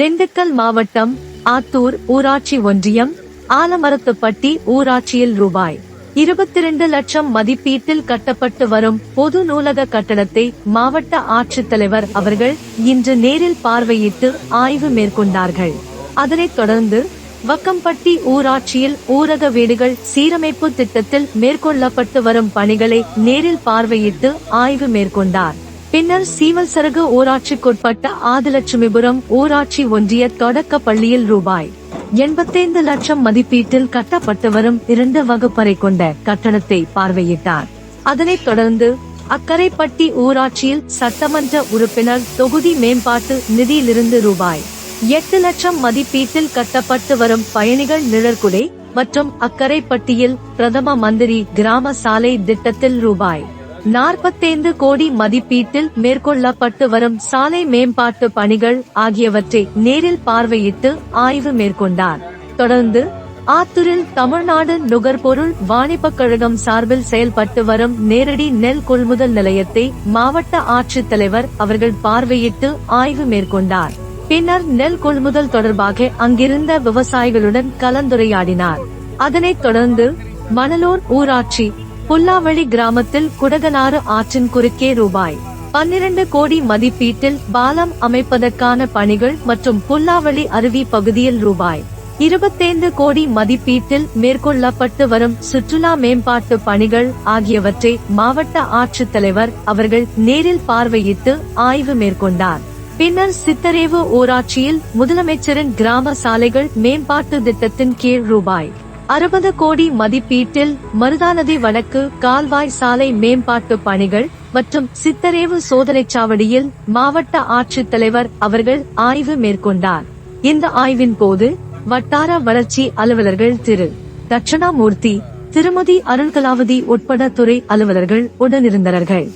திண்டுக்கல் மாவட்டம் ஆத்தூர் ஊராட்சி ஒன்றியம் ஆலமரத்துப்பட்டி ஊராட்சியில் ரூபாய் இருபத்தி ரெண்டு லட்சம் மதிப்பீட்டில் கட்டப்பட்டு வரும் பொது நூலக கட்டடத்தை மாவட்ட ஆட்சித்தலைவர் அவர்கள் இன்று நேரில் பார்வையிட்டு ஆய்வு மேற்கொண்டார்கள். அதனைத் தொடர்ந்து வக்கம்பட்டி ஊராட்சியில் ஊரக வீடுகள் சீரமைப்பு திட்டத்தில் மேற்கொள்ளப்பட்டு வரும் பணிகளை நேரில் பார்வையிட்டு ஆய்வு மேற்கொண்டார். பின்னர் சீவல் சரகு ஊராட்சிக்குட்பட்ட ஆதிலட்சுமிபுரம் ஊராட்சி ஒன்றிய தொடக்க பள்ளியில் ரூபாய் எண்பத்தைந்து லட்சம் மதிப்பீட்டில் கட்டப்பட்டு வரும் இரண்டு வகுப்பறை கொண்ட கட்டணத்தை பார்வையிட்டார். அதனைத் தொடர்ந்து அக்கரைப்பட்டி ஊராட்சியில் சட்டமன்ற உறுப்பினர் தொகுதி மேம்பாட்டு நிதியிலிருந்து ரூபாய் எட்டு லட்சம் மதிப்பீட்டில் கட்டப்பட்டு வரும் பயணிகள் நிழற்குடை மற்றும் அக்கரைப்பட்டியில் பிரதம மந்திரி கிராம சாலை திட்டத்தில் ரூபாய் நாற்பத்தைந்து கோடி மதிப்பீட்டில் மேற்கொள்ளப்பட்டு வரும் சாலை மேம்பாட்டு பணிகள் ஆகியவற்றை நேரில் பார்வையிட்டு ஆய்வு மேற்கொண்டார். தொடர்ந்து ஆத்தூரில் தமிழ்நாடு நுகர்பொருள் வாணிபக் கழகம் சார்பில் செயல்பட்டு வரும் நேரடி நெல் கொள்முதல் நிலையத்தை மாவட்ட ஆட்சித்தலைவர் அவர்கள் பார்வையிட்டு ஆய்வு மேற்கொண்டார். பின்னர் நெல் கொள்முதல் தொடர்பாக அங்கிருந்த விவசாயிகளுடன் கலந்துரையாடினார். அதனைத் தொடர்ந்து மணலூர் ஊராட்சி புல்லாவளி கிராமத்தில் குடகனாறு ஆற்றின் குறுக்கே ரூபாய் பன்னிரண்டு கோடி மதிப்பீட்டில் பாலம் அமைப்பதற்கான பணிகள் மற்றும் புல்லாவளி அருவி பகுதியில் ரூபாய் இருபத்தைந்து கோடி மதிப்பீட்டில் மேற்கொள்ளப்பட்டு வரும் சுற்றுலா மேம்பாட்டு பணிகள் ஆகியவற்றை மாவட்ட ஆட்சித்தலைவர் அவர்கள் நேரில் பார்வையிட்டு ஆய்வு மேற்கொண்டார். பின்னர் சித்தரேவு ஊராட்சியில் முதலமைச்சரின் கிராம சாலைகள் மேம்பாட்டு திட்டத்தின் கீழ் ரூபாய் அறுபது கோடி மதிப்பீட்டில் மருதாநதி வடக்கு கால்வாய் சாலை மேம்பாட்டு பணிகள் மற்றும் சித்தரேவு சோதனைச் சாவடியில் மாவட்ட ஆட்சித்தலைவர் அவர்கள் ஆய்வு மேற்கொண்டார். இந்த ஆய்வின் போது வட்டார வளர்ச்சி அலுவலர்கள் திரு. தட்சணாமூர்த்தி திருமதி அருள்கலாவதி உட்பட துறை அலுவலர்கள் உடனிருந்தனர்கள்